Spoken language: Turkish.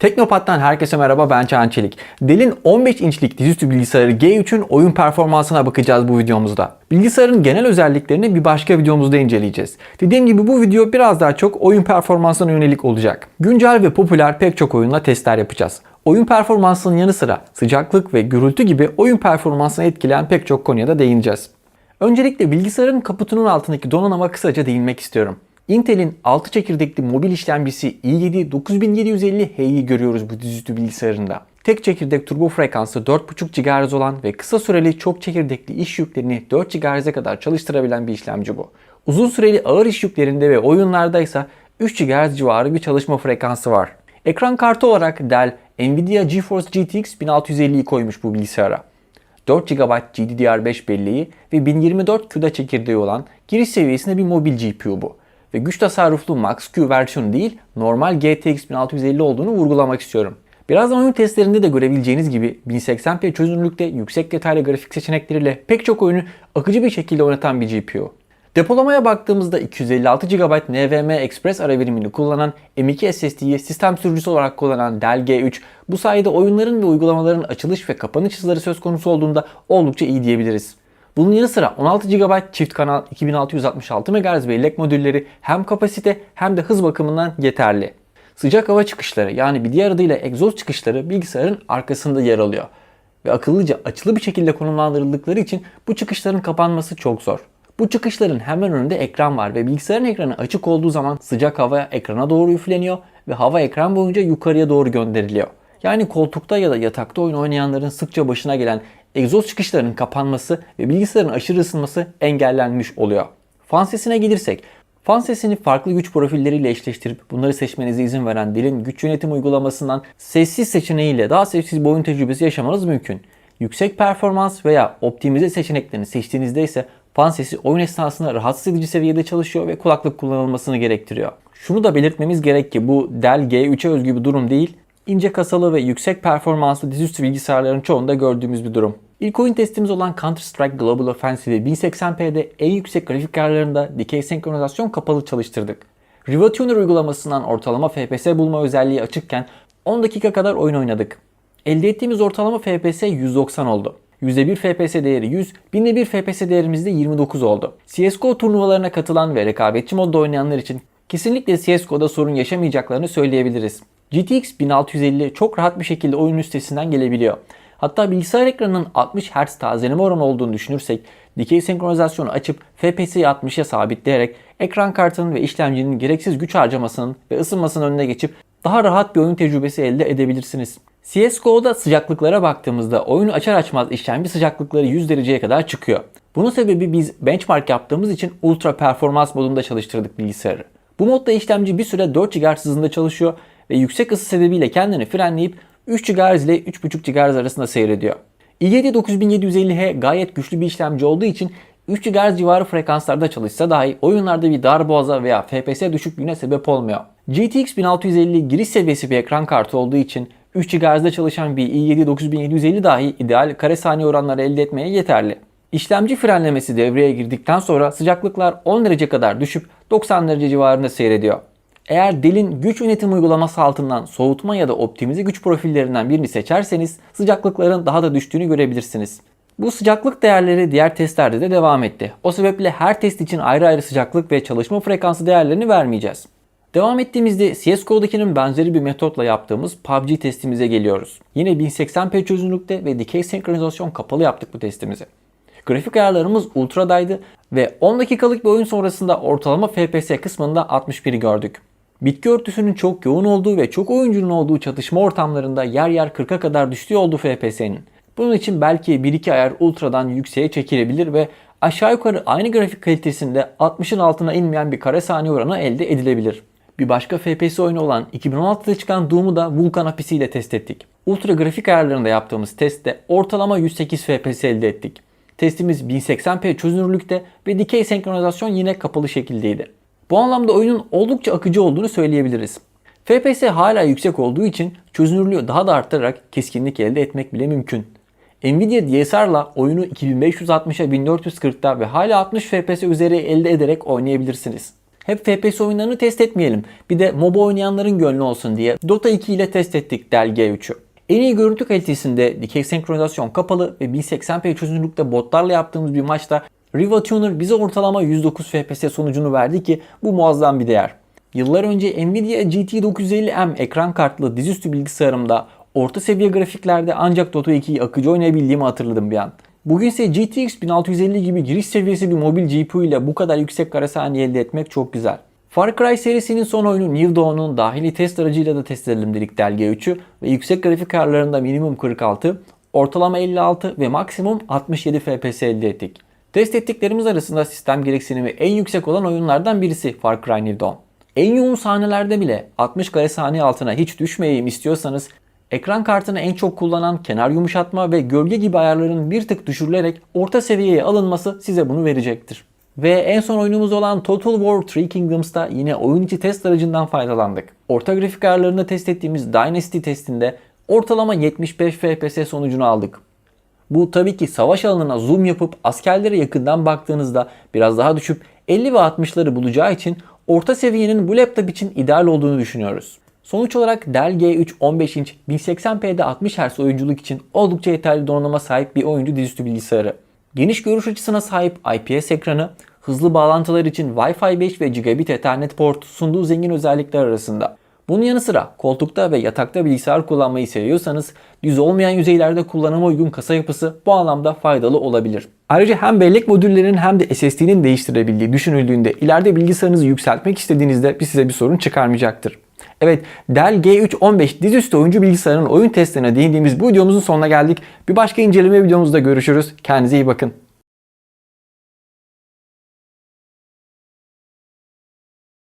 Teknopat'tan herkese merhaba ben Çağan Çelik. Dell'in 15 inçlik dizüstü bilgisayarı G3'ün oyun performansına bakacağız bu videomuzda. Bilgisayarın genel özelliklerini bir başka videomuzda inceleyeceğiz. Dediğim gibi bu video biraz daha çok oyun performansına yönelik olacak. Güncel ve popüler pek çok oyunla testler yapacağız. Oyun performansının yanı sıra sıcaklık ve gürültü gibi oyun performansını etkileyen pek çok konuya da değineceğiz. Öncelikle bilgisayarın kaputunun altındaki donanıma kısaca değinmek istiyorum. Intel'in 6 çekirdekli mobil işlemcisi i7 9750H'yi görüyoruz bu dizüstü bilgisayarında. Tek çekirdek turbo frekansı 4.5 GHz olan ve kısa süreli çok çekirdekli iş yüklerini 4 GHz'e kadar çalıştırabilen bir işlemci bu. Uzun süreli ağır iş yüklerinde ve oyunlarda ise 3 GHz civarı bir çalışma frekansı var. Ekran kartı olarak Dell Nvidia GeForce GTX 1650'yi koymuş bu bilgisayara. 4 GB GDDR5 belleği ve 1024 CUDA çekirdeği olan giriş seviyesinde bir mobil GPU bu. Ve güç tasarruflu Max-Q versiyonu değil normal GTX 1650 olduğunu vurgulamak istiyorum. Birazdan oyun testlerinde de görebileceğiniz gibi 1080p çözünürlükte yüksek detaylı grafik seçenekleriyle pek çok oyunu akıcı bir şekilde oynatan bir GPU. Depolamaya baktığımızda 256 GB NVMe Express ara birimini kullanan M2 SSD'yi sistem sürücüsü olarak kullanan Dell G3 bu sayede oyunların ve uygulamaların açılış ve kapanış hızları söz konusu olduğunda oldukça iyi diyebiliriz. Bunun yanı sıra 16 GB çift kanal 2666 MHz bellek modülleri hem kapasite hem de hız bakımından yeterli. Sıcak hava çıkışları yani bir diğer adıyla egzoz çıkışları bilgisayarın arkasında yer alıyor. Ve akıllıca açılı bir şekilde konumlandırıldıkları için bu çıkışların kapanması çok zor. Bu çıkışların hemen önünde ekran var ve bilgisayarın ekranı açık olduğu zaman sıcak hava ekrana doğru üfleniyor ve hava ekran boyunca yukarıya doğru gönderiliyor. Yani koltukta ya da yatakta oyun oynayanların sıkça başına gelen egzoz çıkışlarının kapanması ve bilgisayarın aşırı ısınması engellenmiş oluyor. Fan sesine gelirsek, fan sesini farklı güç profilleriyle eşleştirip bunları seçmenize izin veren Dell'in güç yönetim uygulamasından sessiz seçeneğiyle daha sessiz bir oyun tecrübesi yaşamanız mümkün. Yüksek performans veya optimize seçeneklerini seçtiğinizde ise fan sesi oyun esnasında rahatsız edici seviyede çalışıyor ve kulaklık kullanılmasını gerektiriyor. Şunu da belirtmemiz gerek ki bu Dell G3'e özgü bir durum değil, ince kasalı ve yüksek performanslı dizüstü bilgisayarların çoğunda gördüğümüz bir durum. İlk oyun testimiz olan Counter-Strike Global Offensive'i 1080p'de en yüksek grafik ayarlarında dikey senkronizasyon kapalı çalıştırdık. Riva Tuner uygulamasından ortalama FPS bulma özelliği açıkken 10 dakika kadar oyun oynadık. Elde ettiğimiz ortalama FPS 190 oldu. %1 FPS değeri 100, binde 1 FPS değerimiz de 29 oldu. CSGO turnuvalarına katılan ve rekabetçi modda oynayanlar için kesinlikle CSGO'da sorun yaşamayacaklarını söyleyebiliriz. GTX 1650 çok rahat bir şekilde oyun üstesinden gelebiliyor. Hatta bilgisayar ekranının 60 Hz tazeleme oranı olduğunu düşünürsek dikey senkronizasyonu açıp FPS'yi 60'a sabitleyerek ekran kartının ve işlemcinin gereksiz güç harcamasının ve ısınmasının önüne geçip daha rahat bir oyun tecrübesi elde edebilirsiniz. CSGO'da sıcaklıklara baktığımızda oyunu açar açmaz işlemci sıcaklıkları 100 dereceye kadar çıkıyor. Bunun sebebi biz benchmark yaptığımız için ultra performans modunda çalıştırdık bilgisayarı. Bu modda işlemci bir süre 4 GHz hızında çalışıyor ve yüksek ısı sebebiyle kendini frenleyip 3 GHz ile 3.5 GHz arasında seyrediyor. i7 9750H gayet güçlü bir işlemci olduğu için 3 GHz civarı frekanslarda çalışsa dahi oyunlarda bir darboğaza veya FPS düşüklüğüne sebep olmuyor. GTX 1650 giriş seviyesi bir ekran kartı olduğu için 3 GHz'de çalışan bir i7 9750 dahi ideal kare saniye oranları elde etmeye yeterli. İşlemci frenlemesi devreye girdikten sonra sıcaklıklar 10 derece kadar düşüp 90 derece civarında seyrediyor. Eğer Dell'in güç yönetim uygulaması altından soğutma ya da optimize güç profillerinden birini seçerseniz sıcaklıkların daha da düştüğünü görebilirsiniz. Bu sıcaklık değerleri diğer testlerde de devam etti. O sebeple her test için ayrı ayrı sıcaklık ve çalışma frekansı değerlerini vermeyeceğiz. Devam ettiğimizde CSGO'dakinin benzeri bir metotla yaptığımız PUBG testimize geliyoruz. Yine 1080p çözünürlükte ve dikey senkronizasyon kapalı yaptık bu testimizi. Grafik ayarlarımız ultradaydı ve 10 dakikalık bir oyun sonrasında ortalama FPS kısmında 61'i gördük. Bitki örtüsünün çok yoğun olduğu ve çok oyuncunun olduğu çatışma ortamlarında yer yer 40'a kadar düştüğü oldu FPS'nin. Bunun için belki 1-2 ayar ultradan yükseğe çekilebilir ve aşağı yukarı aynı grafik kalitesinde 60'ın altına inmeyen bir kare saniye oranı elde edilebilir. Bir başka FPS oyunu olan 2016'da çıkan Doom'u da Vulkan apisiyle test ettik. Ultra grafik ayarlarında yaptığımız testte ortalama 108 FPS elde ettik. Testimiz 1080p çözünürlükte ve dikey senkronizasyon yine kapalı şekildeydi. Bu anlamda oyunun oldukça akıcı olduğunu söyleyebiliriz. FPS hala yüksek olduğu için çözünürlüğü daha da arttırarak keskinlik elde etmek bile mümkün. Nvidia DSR'la oyunu 2560'a 1440'da ve hala 60 FPS üzeri elde ederek oynayabilirsiniz. Hep FPS oyunlarını test etmeyelim. Bir de MOBA oynayanların gönlü olsun diye Dota 2 ile test ettik Dell G3'ü. En iyi görüntü kalitesinde dikey senkronizasyon kapalı ve 1080p çözünürlükte botlarla yaptığımız bir maçta Riva Tuner bize ortalama 109 FPS sonucunu verdi ki bu muazzam bir değer. Yıllar önce Nvidia GT 950M ekran kartlı dizüstü bilgisayarımda orta seviye grafiklerde ancak Dota 2'yi akıcı oynayabildiğimi hatırladım bir an. Bugünse GTX 1650 gibi giriş seviyesi bir mobil GPU ile bu kadar yüksek kare saniye elde etmek çok güzel. Far Cry serisinin son oyunu New Dawn'un dahili test aracıyla da test edelim dedik Dell G3'ü ve yüksek grafik ayarlarında minimum 46, ortalama 56 ve maksimum 67 FPS elde ettik. Test ettiklerimiz arasında sistem gereksinimi en yüksek olan oyunlardan birisi Far Cry New Dawn. En yoğun sahnelerde bile 60 kare saniye altına hiç düşmeyeyim istiyorsanız ekran kartını en çok kullanan kenar yumuşatma ve gölge gibi ayarların bir tık düşürülerek orta seviyeye alınması size bunu verecektir. Ve en son oyunumuz olan Total War Three Kingdoms'ta yine oyun içi test aracından faydalandık. Orta grafik ayarlarında test ettiğimiz Dynasty testinde ortalama 75 FPS sonucunu aldık. Bu tabii ki savaş alanına zoom yapıp askerlere yakından baktığınızda biraz daha düşüp 50 ve 60'ları bulacağı için orta seviyenin bu laptop için ideal olduğunu düşünüyoruz. Sonuç olarak Dell G3 15 inç 1080p'de 60 Hz oyunculuk için oldukça yeterli donanıma sahip bir oyuncu dizüstü bilgisayarı. Geniş görüş açısına sahip IPS ekranı, hızlı bağlantılar için Wi-Fi 5 ve Gigabit Ethernet port sunduğu zengin özellikler arasında. Bunun yanı sıra koltukta ve yatakta bilgisayar kullanmayı seviyorsanız düz olmayan yüzeylerde kullanıma uygun kasa yapısı bu anlamda faydalı olabilir. Ayrıca hem bellek modüllerinin hem de SSD'nin değiştirebildiği düşünüldüğünde ileride bilgisayarınızı yükseltmek istediğinizde bir size bir sorun çıkarmayacaktır. Evet Dell G3 15 dizüstü oyuncu bilgisayarının oyun testlerine değindiğimiz bu videomuzun sonuna geldik. Bir başka inceleme videomuzda görüşürüz. Kendinize iyi bakın.